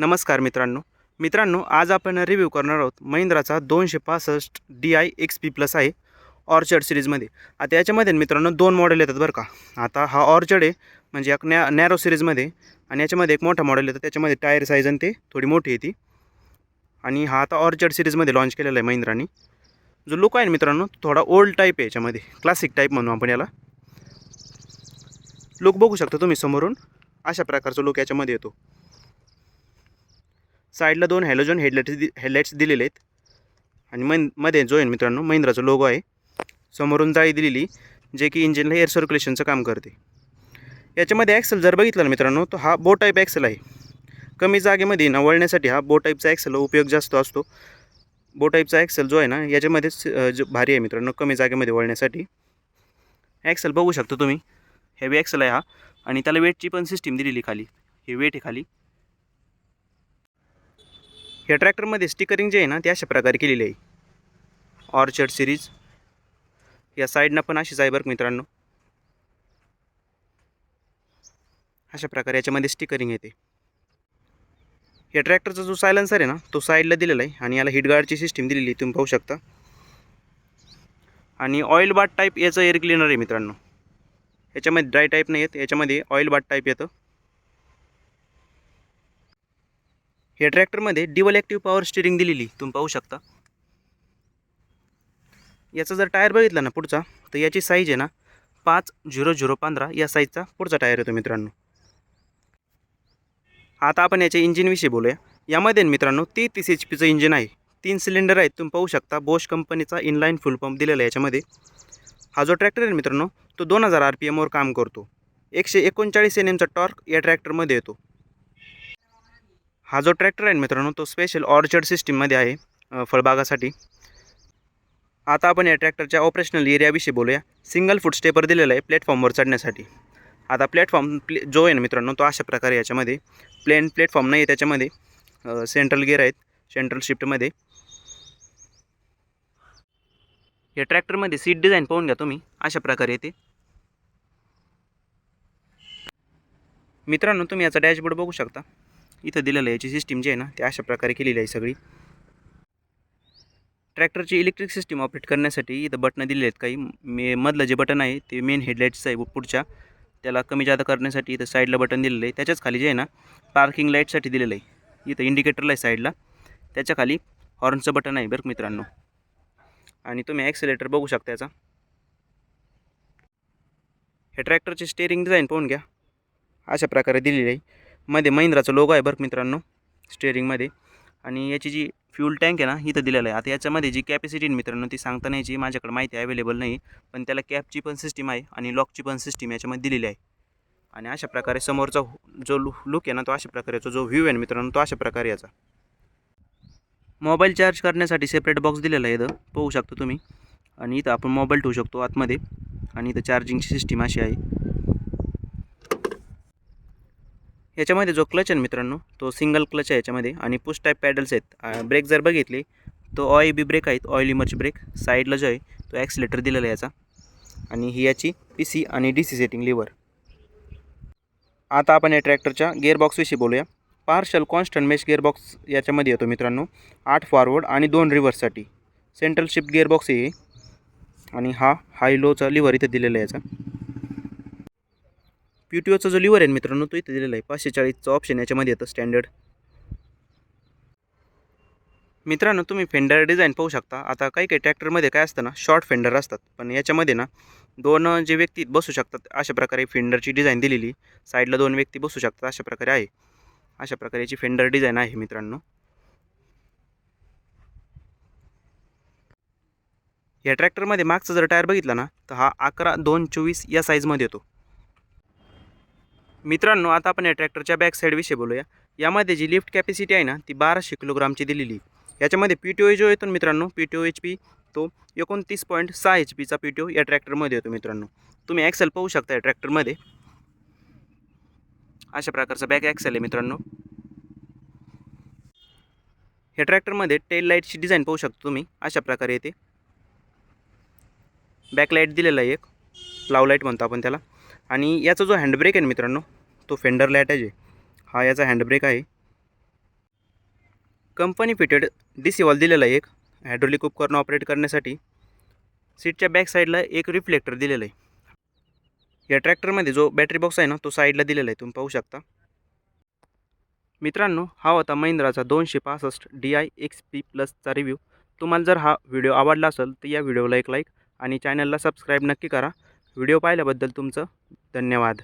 नमस्कार मित्रांनो. मित्रांनो आज आपण रिव्ह्यू करणार आहोत महिंद्राचा दोनशे पासष्ट D I X P plus आहे ऑर्चर्ड सिरीजमध्ये आता याच्यामध्ये मित्रांनो दोन मॉडेल येतात बरं का. आता हा ऑर्चर्ड आहे म्हणजे एक नॅ नॅरो सिरीजमध्ये आणि याच्यामध्ये एक मोठा मॉडेल येतं. त्याच्यामध्ये टायर साईज आणि ते थोडी मोठी येते आणि हा आता ऑर्चर्ड सिरीजमध्ये लॉन्च केलेला आहे महिंद्रानी. जो लुक आहे ना मित्रांनो थोडा ओल्ड टाईप आहे याच्यामध्ये. क्लासिक टाईप म्हणू आपण याला. लुक बघू शकता तुम्ही समोरून. अशा प्रकारचा लुक याच्यामध्ये येतो. साईडला दोन हॅलोजन हेडलाईट्स दि हेडलाईट्स दिलेले आहेत. आणि मनमध्ये जो आहे मित्रांनो महिंद्राचा लोगो आहे. समोरून जाळी दिलेली जे की इंजिनला एअर सर्क्युलेशनचं काम करते. याच्यामध्ये ॲक्सेल जर बघितलं ना मित्रांनो तो हा बो टाईप ॲक्सेल आहे. कमी जागेमध्ये ना वळण्यासाठी हा बो टाईपचा ॲक्सेल उपयोग जास्त असतो. बो टाईपचा ॲक्सेल जो आहे ना याच्यामध्येच भारी आहे मित्रांनो कमी जागेमध्ये वळण्यासाठी. ॲक्सेल बघू शकता तुम्ही. हेवी ॲक्सेल आहे हा. आणि त्याला वेटची पण सिस्टीम दिलेली खाली. हे वेट आहे खाली. या ट्रॅक्टरमध्ये स्टिकरिंग जे आहे ना ते अशा प्रकारे केलेली आहे. ऑर्चर्ड सिरीज या साईडनं पण अशीच आहे बरं मित्रांनो. अशा प्रकारे याच्यामध्ये स्टिकरिंग येते. या ट्रॅक्टरचा जो सायलन्सर आहे ना तो साईडला दिलेला आहे आणि याला हिटगार्डची सिस्टीम दिलेली आहे तुम्ही पाहू शकता. आणि ऑइल बाट टाईप याचं एअर क्लिनर आहे मित्रांनो. याच्यामध्ये ड्राय टाईप नाही येत याच्यामध्ये ऑइल बाट टाईप येतं. या ट्रॅक्टरमध्ये डिवल ॲक्टिव्ह पॉवर स्टिअरिंग दिलेली तुम्ही पाहू शकता. याचा जर टायर बघितला ना पुढचा तर याची साईज आहे ना पाच झिरो झिरो पंधरा. या साईजचा पुढचा टायर येतो मित्रांनो. आता आपण याच्या इंजिनविषयी बोलूया. यामध्ये मित्रांनो ती तीस एच पीचं इंजिन आहे. तीन सिलेंडर आहेत. तुम्ही पाहू शकता बोश कंपनीचा इनलाईन फुल पंप दिलेला आहे याच्यामध्ये. हा जो ट्रॅक्टर आहे मित्रांनो तो दोन हजार आर पी एमवर काम करतो. एकशे एकोणचाळीस एन एमचा टॉर्क या ट्रॅक्टरमध्ये येतो. हा जो ट्रॅक्टर आहे मित्रांनो तो स्पेशल ऑर्चर्ड सिस्टीममध्ये आहे फळबागासाठी. आता आपण या ट्रॅक्टरच्या ऑपरेशनल एरियाविषयी बोलूया. सिंगल फूट स्टेपर दिलेला आहे प्लॅटफॉर्मवर चढण्यासाठी. आता प्लॅटफॉर्म प्ले जो आहे ना मित्रांनो तो अशा प्रकारे याच्यामध्ये प्लेन प्लॅटफॉर्म नाही आहे त्याच्यामध्ये सेंट्रल गिअर आहेत सेंट्रल शिफ्टमध्ये या ट्रॅक्टरमध्ये सीट डिझाईन पाहून घ्या तुम्ही अशा प्रकारे येते. मित्रांनो तुम्ही याचा डॅशबोर्ड बघू शकता. इथं दिलेलं आहे. याची सिस्टीम जी आहे ना ते अशा प्रकारे केलेली आहे सगळी. ट्रॅक्टरची इलेक्ट्रिक सिस्टीम ऑपरेट करण्यासाठी इथं बटनं दिलेली आहेत काही. मे मधलं जे बटन आहे ते मेन हेडलाईट्सचं आहे पुढच्या. त्याला कमी जादा करण्यासाठी इथं साईडला बटन दिलेलं आहे. त्याच्याच खाली जे आहे ना पार्किंग लाईटसाठी दिलेलं आहे. इथं इंडिकेटरला आहे साईडला त्याच्याखाली हॉर्नचं बटन आहे बरं मित्रांनो. आणि तुम्ही ॲक्सिलेटर बघू शकता याचा. हे ट्रॅक्टरचे स्टेअरिंग डिझाईन पाहून घ्या. अशा प्रकारे दिलेली आहे. मध्ये महिंद्राचा लोगो आहे बरं मित्रांनो? स्टेअरिंगमध्ये आणि याची जी फ्यूल टँक आहे ना इथं दिलेलं आहे. आता याच्यामध्ये जी कॅपॅसिटी मित्रांनो ती सांगता नाही जी माझ्याकडे माहिती अवेलेबल नाही. पण त्याला कॅपची पण सिस्टीम आहे आणि लॉकची पण सिस्टीम याच्यामध्ये दिलेली आहे. आणि अशा प्रकारे समोरचा जो लु लुक आहे ना तो अशा प्रकारेचा जो व्ह्यू आहे ना मित्रांनो तो अशा प्रकारे याचा. मोबाईल चार्ज करण्यासाठी सेपरेट बॉक्स दिलेला आहे इथं. पाहू शकता तुम्ही. आणि इथं आपण मोबाईल ठेवू शकतो आतमध्ये. आणि इथं चार्जिंगची सिस्टीम अशी आहे. याच्यामध्ये जो क्लच आहे मित्रांनो तो सिंगल क्लच आहे याच्यामध्ये आणि पुश टाईप पॅडल्स आहेत. ब्रेक जर बघितले तो ऑय बी ब्रेक आहेत ऑइल इमर्च ब्रेक साईडला जो आहे तो ॲक्सिलेटर दिलेला आहे याचा. आणि ही याची पी सी आणि डी सी सेटिंग लिव्हर आता आपण या ट्रॅक्टरच्या गिअरबॉक्सविषयी बोलूया. पार्शल कॉन्स्टंट मेश गिअरबॉक्स याच्यामध्ये येतो मित्रांनो. आठ फॉरवर्ड आणि दोन रिव्हर्ससाठी सेंट्रल शिफ्ट गिअरबॉक्स आहे. आणि हा हाय लोचा लिव्हर इथे दिलेला आहे याचा. पी टी ओचा जो लिव्हर आहे मित्रांनो तो इथं दिलेला आहे. पाचशे चाळीसचा ऑप्शन याच्यामध्ये येतं स्टँडर्ड मित्रांनो तुम्ही फेंडर डिझाईन पाहू शकता. आता काही काही ट्रॅक्टरमध्ये काय असतं ना शॉर्ट फेंडर असतात. पण याच्यामध्ये ना दोन जे व्यक्ती बसू शकतात अशा प्रकारे फेंडरची डिझाईन दिलेली साईडला दोन व्यक्ती बसू शकतात अशा प्रकारे आहे. अशा प्रकारे याची फेंडर डिझाईन आहे मित्रांनो. या ट्रॅक्टरमध्ये मागचा जर टायर बघितला ना तर हा अकरा दोन चोवीस या साईजमध्ये येतो. मित्रांनो आता आपण या ट्रॅक्टरच्या बॅक साईडविषयी बोलूया. यामध्ये जी लिफ्ट कॅपॅसिटी आहे ना ती बाराशे किलोग्रामची दिलेली याच्यामध्ये पी टी ओ जो येतो ना मित्रांनो P T O H P तो एकोणतीस पॉईंट सहा एच पीचा पी टी ओ या ट्रॅक्टरमध्ये येतो मित्रांनो. तुम्ही ॲक्सेल पाहू शकता या ट्रॅक्टरमध्ये. अशा प्रकारचा बॅक ॲक्सेल आहे मित्रांनो. या ट्रॅक्टरमध्ये टेल लाईटची डिझाईन पाहू शकता तुम्ही. अशा प्रकारे येते. बॅक लाइट दिलेला आहे एक. लाव लाइट म्हणतो आपण त्याला. आणि याचा जो हँडब्रेक आहे ना मित्रांनो तो फेंडर लॅटॅज आहे हा याचा हँडब्रेक आहे. Company fitted D C valve दिलेला आहे एक हायड्रोलिक उपकरण ऑपरेट करण्यासाठी. सीटच्या बॅक साईडला एक रिफ्लेक्टर दिलेलं आहे. या ट्रॅक्टरमध्ये जो बॅटरी बॉक्स आहे ना तो साईडला दिलेला आहे तुम्ही पाहू शकता. मित्रांनो हा होता महिंद्राचा दोनशे पासष्ट डी आय एक्स पी प्लसचा रिव्ह्यू तुम्हाला जर हा व्हिडिओ आवडला असेल तर या व्हिडिओला एक लाईक आणि चॅनलला सबस्क्राईब नक्की करा. व्हिडिओ पाहिल्याबद्दल तुमचं धन्यवाद.